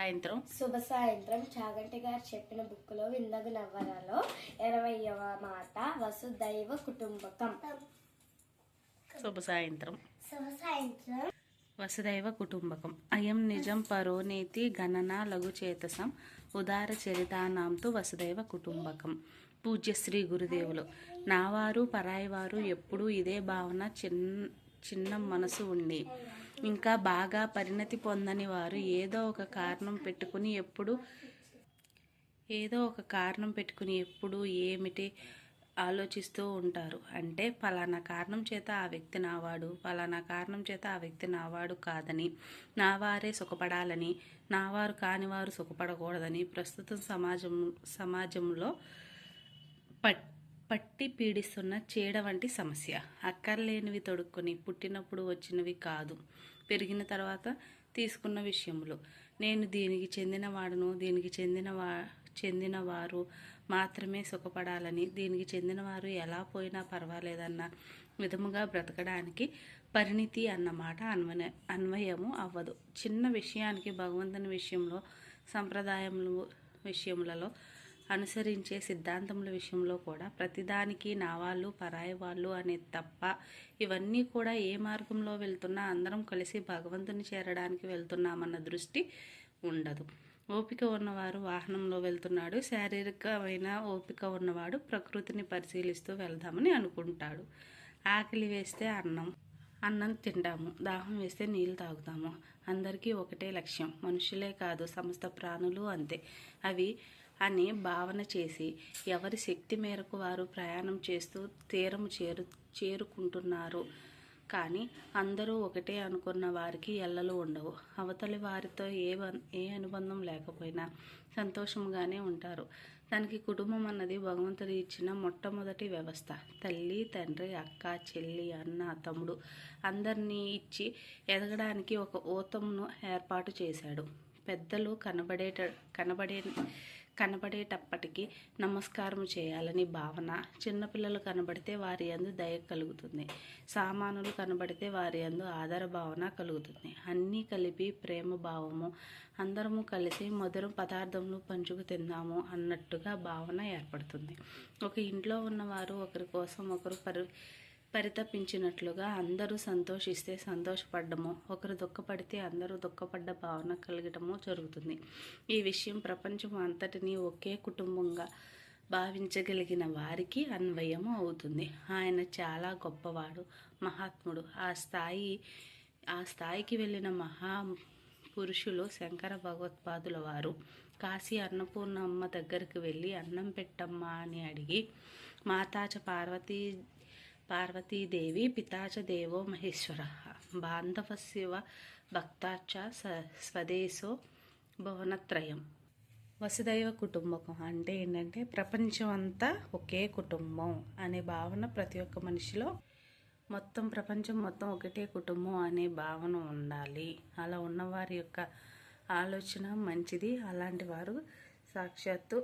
సాయంత్రం. శుభ సాయంత్రం చాగంటి గారు చెప్పిన బుక్లో విందగు నవ్వరలో ఇరవయవ మాట వసుదైవ కుటుంబకం. శుభ సాయంత్రం. శుభ సాయంత్రం. వసుదైవ కుటుంబకం. అయం నిజం పరోనేతి గణన లఘుచేతసం ఉదార చరితానాంతు వసుదైవ కుటుంబకం. పూజ్యశ్రీ గురుదేవులు. నావారు పరాయివారు ఎప్పుడూ ఇదే భావన చిన్న చిన్న మనసు ఉండి ఇంకా బాగా పరిణతి పొందని వారు ఏదో ఒక కారణం పెట్టుకుని ఎప్పుడు ఏదో ఒక కారణం పెట్టుకుని ఎప్పుడు ఏమిటి ఆలోచిస్తూ ఉంటారు. అంటే ఫలానా కారణం చేత ఆ వ్యక్తి నావాడు పలానా కారణం చేత ఆ వ్యక్తి నావాడు కాదని నావారే సుఖపడాలని నావారు కానివారు సుఖపడకూడదని ప్రస్తుతం సమాజం సమాజంలో పట్ పట్టి పీడిస్తున్న చీడ వంటి సమస్య. అక్కర్లేనివి తొడుక్కొని పుట్టినప్పుడు వచ్చినవి కాదు. పెరిగిన తర్వాత తీసుకున్న విషయములు. నేను దీనికి చెందిన వాడును దీనికి చెందిన వా చెందిన వారు మాత్రమే సుఖపడాలని దీనికి చెందినవారు ఎలా పోయినా పర్వాలేదన్న విధముగా బ్రతకడానికి పరిణితి అన్నమాట అన్వయ అన్వయము అవ్వదు. చిన్న విషయానికి భగవంతుని విషయంలో సంప్రదాయములు విషయములలో అనుసరించే సిద్ధాంతముల విషయంలో కూడా ప్రతిదానికి నా వాళ్ళు పరాయి వాళ్ళు అనేది తప్ప ఇవన్నీ కూడా ఏ మార్గంలో వెళ్తున్నా అందరం కలిసి భగవంతుని చేరడానికి వెళ్తున్నామన్న దృష్టి ఉండదు. ఓపిక ఉన్నవారు వాహనంలో వెళ్తున్నాడు. శారీరకమైన ఓపిక ఉన్నవాడు ప్రకృతిని పరిశీలిస్తూ వెళ్దామని అనుకుంటాడు. ఆకలి వేస్తే అన్నం అన్నం తింటాము. దాహం వేస్తే నీళ్ళు తాగుతాము. అందరికీ ఒకటే లక్ష్యం. మనుషులే కాదు సమస్త ప్రాణులు అంతే. అవి అని భావన చేసి ఎవరి శక్తి మేరకు వారు ప్రయాణం చేస్తూ తీరము చేరు చేరుకుంటున్నారు. కానీ అందరూ ఒకటే అనుకున్న వారికి ఎల్లలు ఉండవు. అవతలి వారితో ఏ ఏ అనుబంధం లేకపోయినా సంతోషంగానే ఉంటారు. తనకి కుటుంబం అన్నది భగవంతుడు ఇచ్చిన మొట్టమొదటి వ్యవస్థ. తల్లి తండ్రి అక్క చెల్లి అన్న తమ్ముడు అందరినీ ఇచ్చి ఎదగడానికి ఒక ఊతమును ఏర్పాటు చేశాడు. పెద్దలు కనబడేట కనబడే కనబడేటప్పటికీ నమస్కారం చేయాలని భావన. చిన్నపిల్లలు కనబడితే వారి యందు దయ కలుగుతుంది. సామానులు కనబడితే వారి యందు ఆదర భావన కలుగుతుంది. అన్నీ కలిపి ప్రేమ భావము. అందరము కలిసి మధుర పదార్థములు పంచుకు తిందాము అన్నట్టుగా భావన ఏర్పడుతుంది. ఒక ఇంట్లో ఉన్నవారు ఒకరి కోసం ఒకరు పరి పరితపించినట్లుగా అందరూ సంతోషిస్తే సంతోషపడ్డము ఒకరు దుఃఖపడితే అందరూ దుఃఖపడ్డ భావన కలగటము జరుగుతుంది. ఈ విషయం ప్రపంచం అంతటినీ ఒకే కుటుంబంగా భావించగలిగిన వారికి అన్వయము అవుతుంది. ఆయన చాలా గొప్పవాడు మహాత్ముడు. ఆ స్థాయి ఆ స్థాయికి వెళ్ళిన మహా పురుషులు శంకర భగవత్పాదుల వారు. కాశీ అన్నపూర్ణమ్మ దగ్గరికి వెళ్ళి అన్నం పెట్టమ్మా అని అడిగి మాతాచ పార్వతీ పార్వతీదేవి పితాచ దేవో మహేశ్వర బాంధవశివ భక్తాచ స స్వదేశో భువనత్రయం వసుదైవ కుటుంబకం అంటే ఏంటంటే ప్రపంచం అంతా ఒకే కుటుంబం అనే భావన ప్రతి ఒక్క మనిషిలో మొత్తం ప్రపంచం మొత్తం ఒకటే కుటుంబం అనే భావన ఉండాలి. అలా ఉన్నవారి యొక్క ఆలోచన మంచిది. అలాంటి వారు సాక్షాత్తు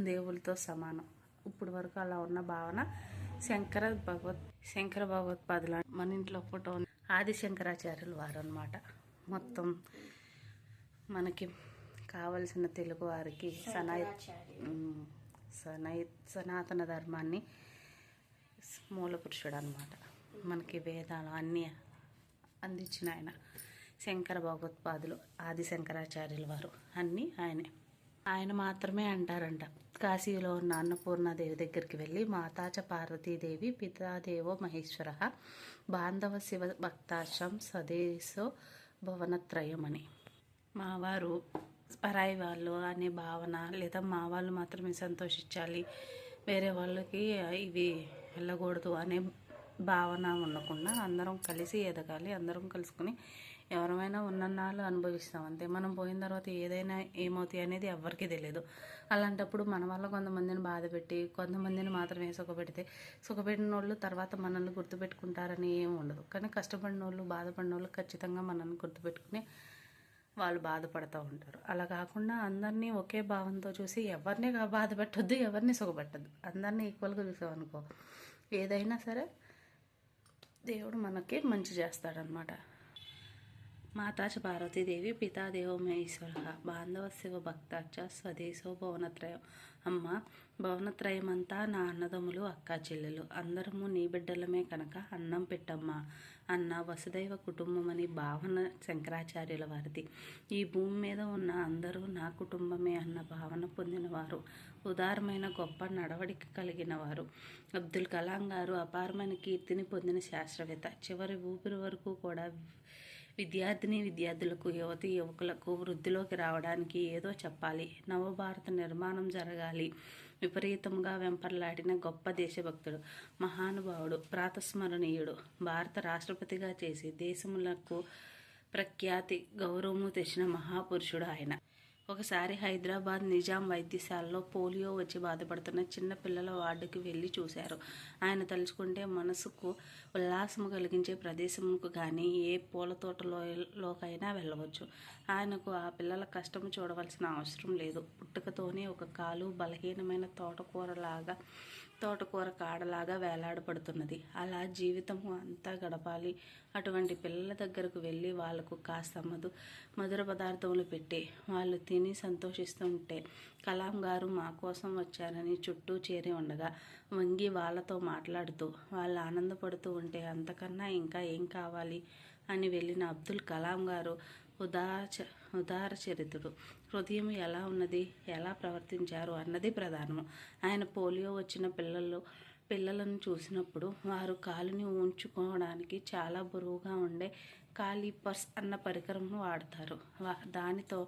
దేవులతో సమానం. ఇప్పుడు వరకు అలా ఉన్న భావన శంకర భగవత్ శంకర భగవత్పాదుల మన ఇంట్లో ఫోటో. ఆది శంకరాచార్యులు వారు అనమాట మొత్తం మనకి కావలసిన తెలుగు వారికి సనాయ ఉమ్, సనై సనాతన ధర్మాన్ని మూల పురుషుడు అనమాట మనకి వేదాలు అన్నీ అందించిన ఆయన శంకర భగవత్పాదులు ఆది శంకరాచార్యుల వారు అన్నీ ఆయనే. ఆయన మాత్రమే అంటారంట. కాశీలో ఉన్న అన్నపూర్ణాదేవి దగ్గరికి వెళ్ళి మాతాచ పార్వతీదేవి పితాదేవో మహేశ్వర బాంధవ శివ భక్తాశ్రం స్వదేశో భువనత్రయం అని మావారు పరాయి వాళ్ళు అనే భావన లేదా మా వాళ్ళు మాత్రమే సంతోషించాలి. వేరే వాళ్ళకి ఇవి వెళ్ళకూడదు అనే భావన ఉండకుండా అందరం కలిసి ఎదగాలి అందరం కలుసుకుని ఎవరమైనా ఉన్నన్నాళ్ళు అనుభవిస్తాం. అంతే. మనం పోయిన తర్వాత ఏదైనా ఏమవుతాయి అనేది ఎవరికీ తెలియదు అలాంటప్పుడు మన వల్ల కొంతమందిని బాధ పెట్టి కొంతమందిని మాత్రమే సుఖపెడితే సుఖపెట్టిన వాళ్ళు తర్వాత మనల్ని గుర్తుపెట్టుకుంటారని ఏం ఉండదు. కానీ కష్టపడిన వాళ్ళు బాధపడిన వాళ్ళు ఖచ్చితంగా మనల్ని గుర్తుపెట్టుకుని వాళ్ళు బాధపడుతూ ఉంటారు. అలా కాకుండా అందరినీ ఒకే భావంతో చూసి ఎవరిని బాధపెట్టొద్దు ఎవరిని సుఖపెట్టద్దు. అందరినీ ఈక్వల్గా చూసామనుకో ఏదైనా సరే దేవుడు మనకి మంచి చేస్తాడనమాట. మాతాచ పార్వతీదేవి పితాదేవో మహేశ్వర. బాంధవ శివ భక్తాచ స్వదేశో భువనత్రయం. అమ్మ భువనత్రయమంతా నా అన్నదమ్ములు అక్క చెల్లెలు. అందరము నీ బిడ్డలమే కనుక అన్నం పెట్టమ్మా. అన్న వసుదైవ కుటుంబం అని భావన శంకరాచార్యుల వారిది. ఈ భూమి మీద ఉన్న అందరూ నా కుటుంబమే అన్న భావన పొందినవారు. ఉదారమైన గొప్ప నడవడిక కలిగిన వారు అబ్దుల్ కలాం గారు అపారమైన కీర్తిని పొందిన శాస్త్రవేత్త. చివరి ఊపిరి వరకు కూడా విద్యార్థిని విద్యార్థులకు యువతి యువకులకు వృద్ధిలోకి రావడానికి ఏదో చెప్పాలి. నవభారత నిర్మాణం జరగాలి. విపరీతంగా వెంపర్లాడిన గొప్ప దేశభక్తుడు మహానుభావుడు ప్రాతస్మరణీయుడు భారత రాష్ట్రపతిగా చేసి దేశములకు ప్రఖ్యాతి గౌరవము తెచ్చిన మహాపురుషుడు ఆయన. ఒకసారి హైదరాబాద్ నిజాం వైద్యశాలలో పోలియో వచ్చి బాధపడుతున్న చిన్న పిల్లల వార్డుకి వెళ్ళి చూశారు. ఆయన తలుచుకుంటే మనసుకు ఉల్లాసము కలిగించే ప్రదేశముకు కానీ ఏ పూల తోటలోకైనా వెళ్ళవచ్చు. ఆయనకు ఆ పిల్లల కష్టం చూడవలసిన అవసరం లేదు. పుట్టుకతోనే ఒక కాలు బలహీనమైన తోటకూరలాగా తోటకూర కాడలాగా వేలాడబడుతున్నది. అలా జీవితము అంతా గడపాలి. అటువంటి పిల్లల దగ్గరకు వెళ్ళి వాళ్ళకు కాస్త మధు మధుర పదార్థములు పెట్టి వాళ్ళు తిని సంతోషిస్తుంటే కలాం గారు మా కోసం వచ్చారని చుట్టూ చేరి ఉండగా వంగి వాళ్ళతో మాట్లాడుతూ వాళ్ళు ఆనందపడుతూ ఉంటే అంతకన్నా ఇంకా ఏం కావాలి? అని వెళ్ళిన అబ్దుల్ కలాం గారు ఉదాచ ఉదార చరిత్రుడు హృదయం ఎలా ఉన్నది ఎలా ప్రవర్తించారు అన్నది ప్రధానము. ఆయన పోలియో వచ్చిన పిల్లలు పిల్లలను చూసినప్పుడు వారు కాలుని ఉంచుకోవడానికి చాలా బరువుగా ఉండే కాలీపర్స్ అన్న పరికరంను వాడతారు. దానితో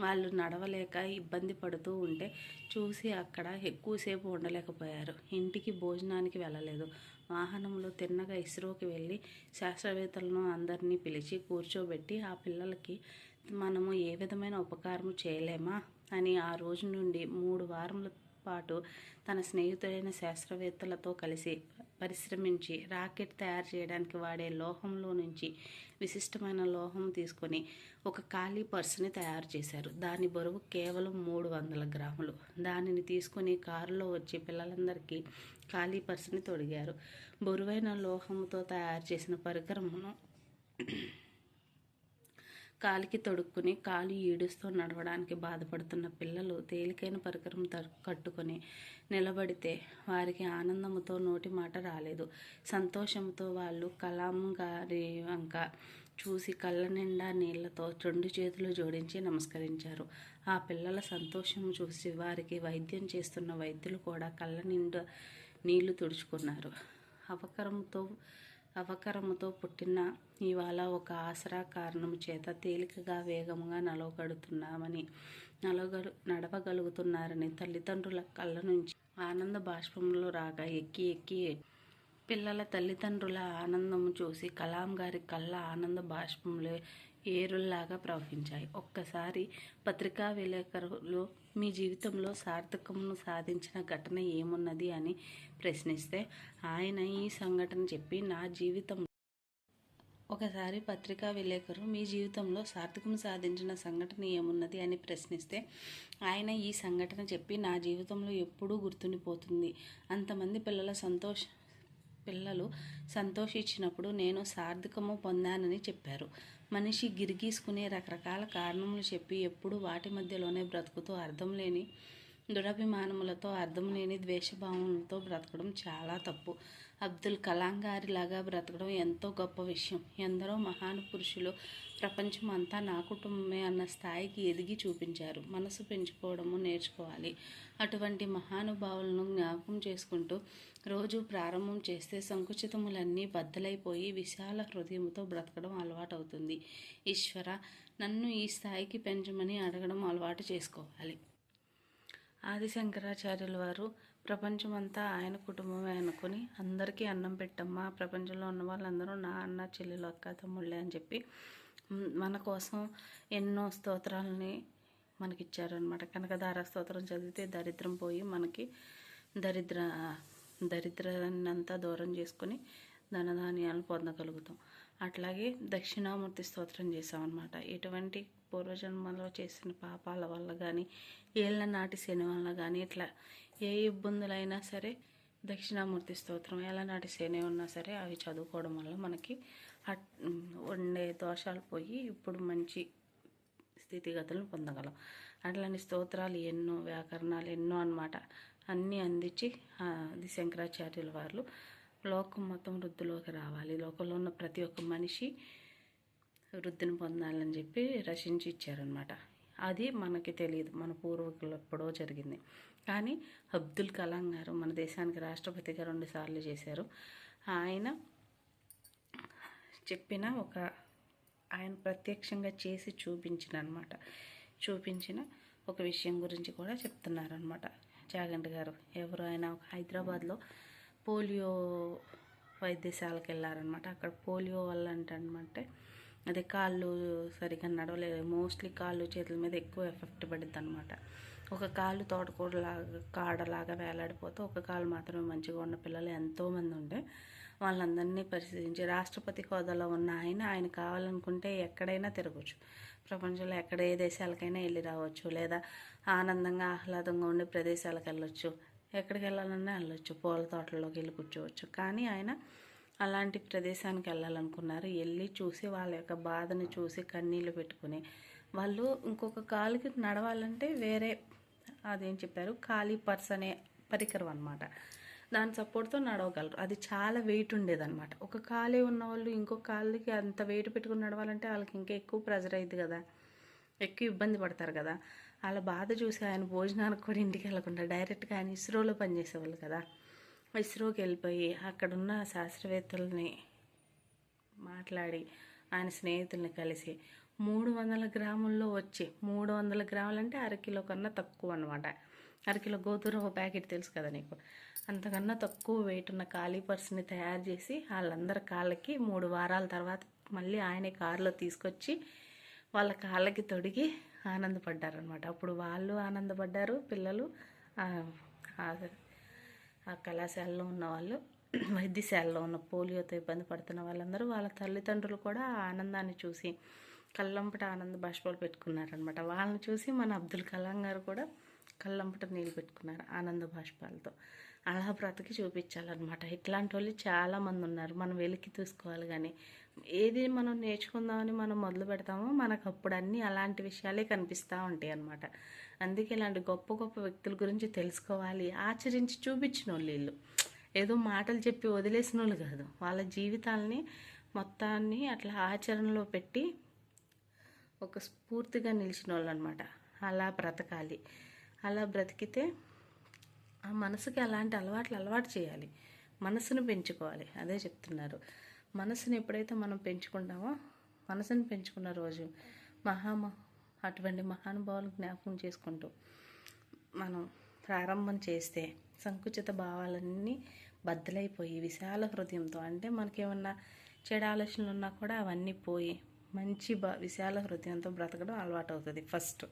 వాళ్ళు నడవలేక ఇబ్బంది పడుతూ ఉంటే చూసి అక్కడ ఎక్కువసేపు ఉండలేకపోయారు. ఇంటికి భోజనానికి వెళ్ళలేదు. వాహనంలో తిన్నగా ఇస్రోకి వెళ్ళి శాస్త్రవేత్తలను అందరినీ పిలిచి కూర్చోబెట్టి ఆ పిల్లలకి మనము ఏ విధమైన ఉపకారము చేయలేమా? అని ఆ రోజు నుండి మూడు వారముల పాటు తన స్నేహితులైన శాస్త్రవేత్తలతో కలిసి పరిశ్రమించి రాకెట్ తయారు చేయడానికి వాడే లోహంలో నుంచి విశిష్టమైన లోహం తీసుకొని ఒక ఖాళీ పర్సుని తయారు చేశారు. దాని బరువు కేవలం మూడు వందల గ్రాములు. దానిని తీసుకొని కారులో వచ్చి పిల్లలందరికీ ఖాళీ పర్సుని తొడిగారు. బరువైన లోహంతో తయారు చేసిన పరికరమును కాలికి తొడుక్కుని కాలు ఈడుస్తూ నడవడానికి బాధపడుతున్న పిల్లలు తేలికైన పరికరం కట్టుకొని నిలబడితే వారికి ఆనందముతో నోటి మాట రాలేదు. సంతోషంతో వాళ్ళు కలాం గారి వంక చూసి కళ్ళ నిండా నీళ్ళతో రెండు చేతులు జోడించి నమస్కరించారు. ఆ పిల్లల సంతోషం చూసి వారికి వైద్యం చేస్తున్న వైద్యులు కూడా కళ్ళ నిండా నీళ్ళు తుడుచుకున్నారు. అవకరంతో అవకరముతో పుట్టిన ఇవాళ ఒక ఆసరా కారణం చేత తేలికగా వేగంగా నలవగడుతున్నామని నలవగడు నడవగలుగుతున్నారని తల్లిదండ్రుల కళ్ళ నుంచి ఆనంద బాష్పములు రాగా ఎక్కి ఎక్కి పిల్లల తల్లిదండ్రుల ఆనందం చూసి కలాం గారి కళ్ళ ఆనంద బాష్పములు ఏరుల్లాగా ప్రవహించాయి. ఒక్కసారి పత్రికా విలేకరులు మీ జీవితంలో సార్థకమును సాధించిన ఘటన ఏమున్నది? అని ప్రశ్నిస్తే ఆయన ఈ సంఘటన చెప్పి నా జీవితం ఒకసారి పత్రికా విలేకరు మీ జీవితంలో సార్థకం సాధించిన సంఘటన ఏమున్నది అని ప్రశ్నిస్తే ఆయన ఈ సంఘటన చెప్పి నా జీవితంలో ఎప్పుడూ గుర్తుండిపోతుంది. అంతమంది పిల్లల సంతోష పిల్లలు సంతోషించినప్పుడు నేను సార్థకము పొందానని చెప్పారు. మనిషి గిరిగీసుకునే రకరకాల కారణములు చెప్పి ఎప్పుడు వాటి మధ్యలోనే బ్రతుకుతూ అర్థం లేని దురభిమానములతో అర్థం లేని ద్వేషభావములతో బ్రతకడం చాలా తప్పు. అబ్దుల్ కలాం గారిలాగా బ్రతకడం ఎంతో గొప్ప విషయం. ఎందరో మహాను పురుషులు ప్రపంచం అంతా నా కుటుంబమే అన్న స్థాయికి ఎదిగి చూపించారు. మనసు పెంచుకోవడము నేర్చుకోవాలి. అటువంటి మహానుభావులను జ్ఞాపకం చేసుకుంటూ రోజు ప్రారంభం చేస్తే సంకుచితములన్నీ బద్దలైపోయి విశాల హృదయంతో బ్రతకడం అలవాటవుతుంది. ఈశ్వర నన్ను ఈ స్థాయికి పెంచమని అడగడం అలవాటు చేసుకోవాలి. ఆది శంకరాచార్యుల వారు ప్రపంచమంతా ఆయన కుటుంబమే అనుకుని అందరికీ అన్నం పెట్టమ్మా ప్రపంచంలో ఉన్న వాళ్ళందరూ నా అన్న చెల్లెలు అక్క తమ్ముళ్ళే అని చెప్పి మన కోసం ఎన్నో స్తోత్రాలని మనకిచ్చారనమాట కనకదార స్తోత్రం చదివితే దరిద్రం పోయి మనకి దరిద్ర దరిద్రాన్నంతా దూరం చేసుకొని ధనధాన్యాలను పొందగలుగుతాం. అట్లాగే దక్షిణామూర్తి స్తోత్రం చేసామన్నమాట ఎటువంటి పూర్వజన్మలో చేసిన పాపాల వల్ల కానీ ఏళ్ళ నాటి శని వల్ల కానీ ఇట్లా ఏ ఇబ్బందులైనా సరే దక్షిణామూర్తి స్తోత్రం ఎలా నాటి శని ఉన్నా సరే అవి చదువుకోవడం వల్ల మనకి అట్- ఉండే దోషాలు పోయి ఇప్పుడు మంచి స్థితిగతులను పొందగలం. అట్లాంటి స్తోత్రాలు ఎన్నో వ్యాకరణాలు ఎన్నో అన్నమాట. అన్నీ అందించి అది శంకరాచార్యుల వారు లోకం మొత్తం వృద్ధిలోకి రావాలి. లోకంలో ఉన్న ప్రతి ఒక్క మనిషి వృద్ధిని పొందాలని చెప్పి రచించి ఇచ్చారనమాట అది మనకి తెలియదు. మన పూర్వీకులు ఎప్పుడో జరిగింది. కానీ అబ్దుల్ కలాం గారు మన దేశానికి రాష్ట్రపతిగా రెండుసార్లు చేశారు. ఆయన చెప్పిన ఒక ఆయన ప్రత్యక్షంగా చేసి చూపించిన అనమాట చూపించిన ఒక విషయం గురించి కూడా చెప్తున్నారనమాట చాగంటి గారు ఎవరు? ఆయన హైదరాబాద్లో పోలియో వైద్యశాలకు వెళ్ళారనమాట అక్కడ పోలియో వల్ల అంటే అదే కాళ్ళు సరిగ్గా నడవలేదు మోస్ట్లీ కాళ్ళు చేతుల మీద ఎక్కువ ఎఫెక్ట్ పడుద్ది అనమాట ఒక కాళ్ళు తోటకూరలాగా కాడలాగా వేలాడిపోతే ఒక కాలు మాత్రమే మంచిగా ఉన్న పిల్లలు ఎంతోమంది ఉండే. వాళ్ళందరినీ పరిశీలించి రాష్ట్రపతి హోదాలో ఉన్న ఆయన ఆయన కావాలనుకుంటే ఎక్కడైనా తిరగచ్చు. ప్రపంచంలో ఎక్కడ ఏ దేశాలకైనా వెళ్ళి రావచ్చు. లేదా ఆనందంగా ఆహ్లాదంగా ఉండే ప్రదేశాలకు వెళ్ళొచ్చు. ఎక్కడికి వెళ్ళాలన్నా వెళ్ళొచ్చు. పూల తోటల్లోకి వెళ్ళి కూర్చోవచ్చు. కానీ ఆయన అలాంటి ప్రదేశానికి వెళ్ళాలనుకున్నారు. వెళ్ళి చూసి వాళ్ళ యొక్క బాధను చూసి కన్నీళ్ళు పెట్టుకుని వాళ్ళు ఇంకొక కాలుకి నడవాలంటే వేరే అదేం చెప్పారు? ఖాళీ పర్స్ అనే పరికరం అనమాట దాని సపోర్ట్తో నడవగలరు. అది చాలా వెయిట్ ఉండేదన్నమాట. ఒక కాలే ఉన్న వాళ్ళు ఇంకొక కాళ్ళకి అంత వెయిట్ పెట్టుకుని నడవాలంటే వాళ్ళకి ఇంకా ఎక్కువ ప్రెజర్ అయింది కదా. ఎక్కువ ఇబ్బంది పడతారు కదా. వాళ్ళ బాధ చూసి ఆయన భోజనానికి కూడా ఇంటికి వెళ్ళకుండా డైరెక్ట్గా ఆయన ఇస్రోలో పనిచేసేవాళ్ళు కదా. ఇస్రోకి వెళ్ళిపోయి అక్కడున్న శాస్త్రవేత్తలని మాట్లాడి ఆయన స్నేహితుల్ని కలిసి మూడు వందల గ్రాముల్లో వచ్చి మూడు వందల గ్రాములంటే అరకిలో కన్నా తక్కువ అనమాట అరకిలో గోధుమ ఒక ప్యాకెట్ తెలుసు కదా నీకు? అంతకన్నా తక్కువ వెయిట్ ఉన్న ఖాళీ పర్స్ని తయారు చేసి వాళ్ళందరి కాళ్ళకి మూడు వారాల తర్వాత మళ్ళీ ఆయనే కారులో తీసుకొచ్చి వాళ్ళ కాళ్ళకి తొడిగి ఆనందపడ్డారనమాట అప్పుడు వాళ్ళు ఆనందపడ్డారు పిల్లలు ఆ- ఆ కళాశాలలో ఉన్న వాళ్ళు వైద్యశాలలో ఉన్న పోలియోతో ఇబ్బంది పడుతున్న వాళ్ళందరూ వాళ్ళ తల్లిదండ్రులు కూడా ఆ ఆనందాన్ని చూసి కళ్ళంపట ఆనంద బాష్పాలు పెట్టుకున్నారనమాట వాళ్ళని చూసి మన అబ్దుల్ కలాం గారు కూడా కళ్ళంపట నీళ్ళు పెట్టుకున్నారు ఆనంద బాష్పాలతో. అలా బ్రతికి చూపించాలన్నమాట. ఇట్లాంటి వాళ్ళు చాలామంది ఉన్నారు. మనం వెలికి తీసుకోవాలి కానీ ఏది మనం నేర్చుకుందామని మనం మొదలు పెడతామో మనకు అప్పుడు అన్నీ అలాంటి విషయాలే కనిపిస్తూ ఉంటాయి అన్నమాట. అందుకే ఇలాంటి గొప్ప గొప్ప వ్యక్తుల గురించి తెలుసుకోవాలి ఆచరించి చూపించిన వాళ్ళు. వీళ్ళు ఏదో మాటలు చెప్పి వదిలేసిన వాళ్ళు కాదు. వాళ్ళ జీవితాలని మొత్తాన్ని అట్లా ఆచరణలో పెట్టి ఒక స్ఫూర్తిగా నిలిచిన వాళ్ళు అనమాట అలా బ్రతకాలి. అలా బ్రతికితే ఆ మనసుకి అలాంటి అలవాట్లు అలవాటు చేయాలి. మనసును పెంచుకోవాలి. అదే చెప్తున్నారు. మనసుని ఎప్పుడైతే మనం పెంచుకుంటామో మనసుని పెంచుకున్న రోజు మహామ అటువంటి మహానుభావులు జ్ఞాపకం చేసుకుంటూ మనం ప్రారంభం చేస్తే సంకుచిత భావాలన్నీ బద్దలైపోయి విశాల హృదయంతో అంటే మనకేమన్నా చెడు ఆలోచనలు ఉన్నా కూడా అవన్నీ పోయి మంచి బ విశాల హృదయంతో బ్రతకడం అలవాటు అవుతుంది ఫస్ట్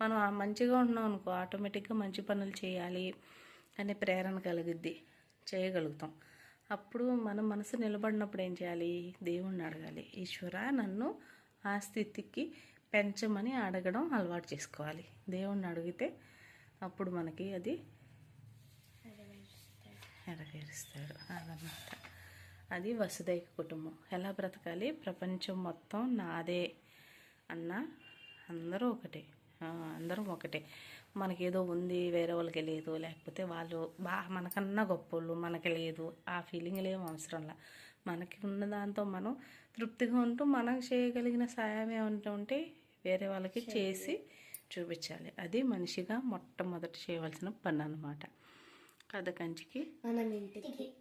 మనం మంచిగా ఉన్నాం అనుకో ఆటోమేటిక్గా మంచి పనులు చేయాలి అనే ప్రేరణ కలుగుద్ది చేయగలుగుతాం. అప్పుడు మన మనసు నిలబడినప్పుడు ఏం చేయాలి? దేవుణ్ణి అడగాలి. ఈశ్వర నన్ను ఆ స్థితికి పెంచమని అడగడం అలవాటు చేసుకోవాలి. దేవుణ్ణి అడిగితే అప్పుడు మనకి అది నెరవేరుస్తాడు అదన్నమాట అది వసుదైక కుటుంబం. ఎలా బ్రతకాలి? ప్రపంచం మొత్తం నాదే అన్న అందరూ ఒకటే. అందరం ఒకటే. మనకేదో ఉంది వేరే వాళ్ళకి లేదు లేకపోతే వాళ్ళు బా మనకన్నా గొప్పోళ్ళు మనకి లేదు ఆ ఫీలింగ్ ఏం అవసరంలా మనకి ఉన్న దాంతో మనం తృప్తిగా ఉంటూ మనం చేయగలిగిన సాయం ఏమంటూ ఉంటే వేరే వాళ్ళకి చేసి చూపించాలి. అది మనిషిగా మొట్టమొదటి చేయవలసిన పని అనమాట కథ కంచికి. మనం ఇంటికి